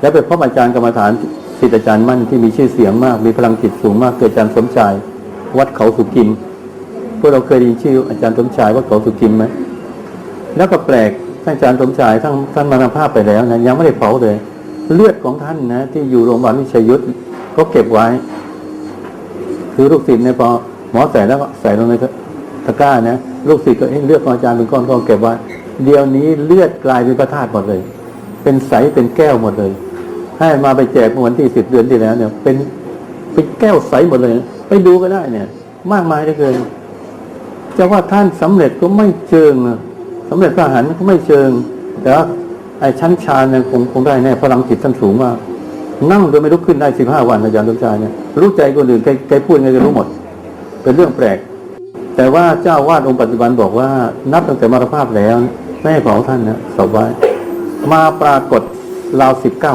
แล้วไปพบอาจารย์กรรมฐานศิษย์อาจารย์มั่นที่มีชื่อเสียงมาก มีพลังจิตสูงมากคืออาจารย์สมชาย วัดเขาสุกิมพวกเราเคยได้ยินชื่ออาจารย์สมชายวัดเขาสุกิมไหมแล้วก็แปลกท่านอาจารย์สมชายท่านท่านมรณภาพไปแล้วนะยังไม่ได้เผาเลย เลือดของท่านนะ ที่อยู่โรงพยาบาลวิชัยยุทธเขาเก็บไว้ คือลูกศิษย์เนี่ยพอหมอใส่แล้วก็ใส่ลงในตะกร้านะลูกศิษย์ก็เอ๊ะเลือดของอาจารย์เป็นก้อนก็เก็บไว้เดี๋ยวนี้เลือดกลายเป็นพระธาตุหมดเลย เป็นใสเป็นแก้วหมดเลย ให้มาไปแจกเมื่อวันที่สิบเดือนที่แล้วเนี่ย เป็นเป็นแก้วใสหมดเลย ไปดูก็ได้เนี่ย มากมายเหลือเกินจะว่าท่านสำเร็จก็ไม่เชิงนะสำเร็จพระอรหันต์ก็ไม่เชิง แต่ว่าไอ้ชั้นชาเนี่ยคงคงได้แน่พลังจิตท่านสูงมากนั่งโดยไม่ลุกขึ้นได้สิบห้าวันอาจารย์สมชายเนี่ยรู้ใจคนอื่นใครพูดไงก็รู้หมด เป็นเรื่องแปลก แต่ว่าเจ้าวาดองค์ปัจจุบันบอกว่า นับตั้งแต่มรณภาพแล้วไม่ให้เผาท่านนะสบไว้มาปรากฏราวสิบเก้า